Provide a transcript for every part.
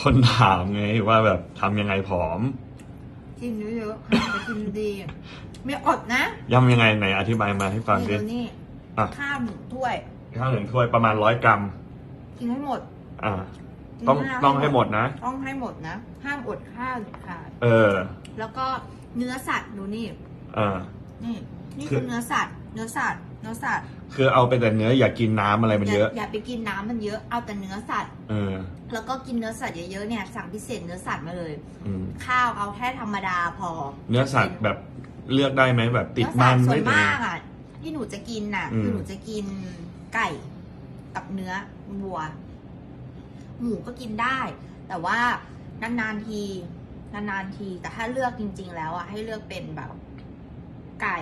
คนถามไงว่าแบบทำยังไงผอม กินเยอะๆค่ะจะกินดีไม่อดนะยำยังไงไหนอธิบายมาให้ฟังนี่ดิดูนี่อะ ข้าวหนึ่งถ้วยข้าวหนึ่งถ้วยประมาณร้อยกรัม กินให้หมดอ่าต้องกินข้าวต้องให้หมดนะ ต้องให้หมดนะ ห้ามอดข้าวเด็ดขาดเออ แล้วก็เนื้อสัตว์ดูนี่ อ่า นี่ นี่คืคืออเนื้อสัตว์ เนื้อสัตว์ เนื้อสัตว์คือเอาไปแต่เนื้ออย่ากินน้ำอะไรมันอย่าเยอะ อย่าไปกินน้ำมันเยอะเอาแต่เนื้อสัตว์ เออ แล้วก็กินเนื้อสัตว์เยอะๆเนี่ยสั่งพิเศษเนื้อสัตว์มาเลย อืมข้าวเอาแค่ธรรมดาพอเนื้อสัตว์แบบเลือกได้ไหมแบบติดเนื้อมัสัตนว์ส่วไม่นติด มากอะที่หนูจะกินน่ะอืม คือหนูจะกินไก่กับเนื้อวัว หมูก็กินได้ แต่ว่านานๆทีนานๆที แต่ถ้าเลือกจริง ๆ แล้วอะให้เลือกเป็นแบบ ไก่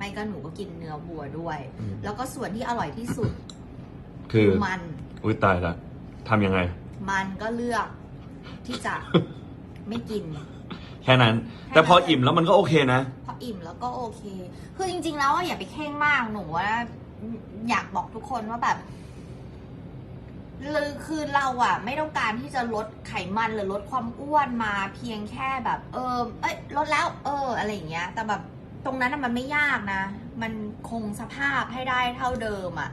ไม่ก็หนูก็กินเนื้อวัวด้วย อืม แล้วก็ส่วนที่อร่อยที่สุดคือมัน อุ้ยตายละทำยังไง มันก็เลือกที่จะ ไม่กิน แค่นั้น แต่พออิ่มแล้วมันก็โอเคนะ พออิ่มแล้วก็โอเค คือจริง ๆ แล้วอะอย่าไปเข่งมากหนูว่าอยากบอกทุกคนว่าแบบคือคือเราอะไม่ต้องการที่จะลดไขมันหรือลดความอ้วนมาเพียงแค่แบบ เออเอ้ยลดแล้ว เออ อะไรอย่างเงี้ย แต่แบบ ตรงนั้นอะมันไม่ยากนะ มันคงสภาพให้ได้เท่าเดิมอะ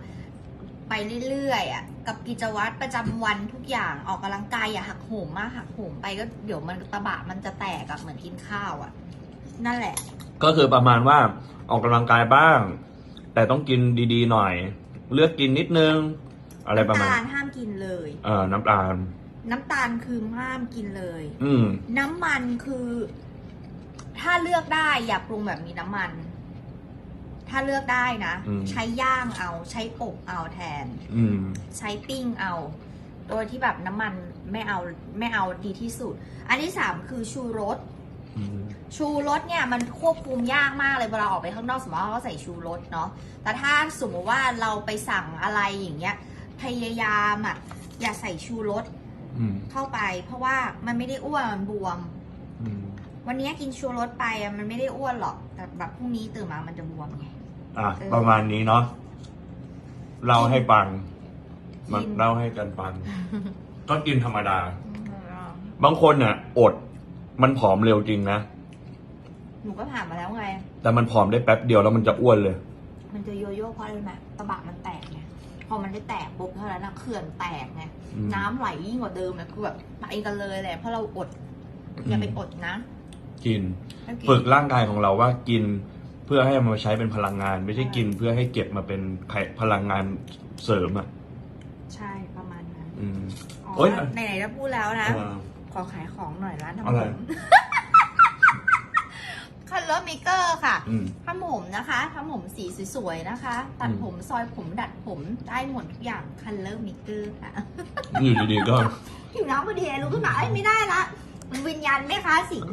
ไปเรื่อยๆอะกับกิจวัตรประจำวันทุกอย่างออกกำลังกายอย่าหักโหมมากหักโหมไปก็เดี๋ยวมันตะบะมันจะแตกอะเหมือนกินข้าวอะนั่นแหละ ก็คือประมาณว่าออกกำลังกายบ้าง แต่ต้องกินดีๆหน่อย เลือกกินนิดนึง อะไรประมาณน้ำตาลห้ามกินเลย เออน้ำตาล น้ำตาลคือห้ามกินเลย อืมน้ำมันคือ ถ้าเลือกได้อย่าปรุงแบบมีน้ำมัน ถ้าเลือกได้นะ อืม ใช้ย่างเอา ใช้อบเอาแทน อืม ใช้ปิ้งเอา โดยที่แบบน้ำมันไม่เอาไม่เอาดีที่สุด อันที่สามคือชูรส อืม ชูรสเนี่ยมันควบคุมยากมากเลยเวลาออกไปข้างนอกสมมติว่าเขาใส่ชูรสเนาะแต่ถ้าสมมติว่าเราไปสั่งอะไรอย่างเงี้ยพยายามอะอย่าใส่ชูรสอืมเข้าไป เพราะว่ามันไม่ได้อ้วนมันบวม อืม วันนี้กินชูรสไปอะมันไม่ได้อ้วนหรอก แต่แบบพรุ่งนี้ตื่นมามันจะบวมไง อะ เออประมาณนี้เนาะเล่าให้ฟัง มันกิน เล่าให้กันฟัง ก็กินธรรมดา บางคนน่ะ อด มันผอมเร็วจริงนะ หนูก็ผ่านมาแล้วไง แต่มันผอมได้แป๊บเดียวแล้วมันจะอ้วนเลย มันจะโยโย่เพราะอะไรไหมตะบะมันแตกไงพอมันได้แตกปุ๊บเท่านั้นนะเขื่อนแตกไงอืม น้ำไหลยิ่งกว่าเดิมเลยคือแบบไปกันเลยแหละเพราะเราอดอย่าไปอดนะ กินให้นฝึกร่างกายของเราว่ากินเพื่อให้มันมาใช้เป็นพลังงาน ไม่ใช่กินเพื่อให้เก็บมาเป็นไขพลังงานเสริมอะ ใช่ประมาณนั้นอืม อ๋อโอ๊ยไหนๆจะพูดแล้วนะเออขอขายของหน่อยร้านอะทำไร ผมคันเลอร์เมเกอร์ค่ะ อืม ทำผมนะคะทำผมสีสวยๆนะคะ ตัดอืมผมซอยผมดัดผมได้หมดทุกอย่างคันเลอร์เมเกอร์ค่ะ อยู่ดีๆก็ผิวน้ำพอดีลุกขึ้นมาเอ้ยไม่ได้ละมัน วิญญาณแม่ค้าสิง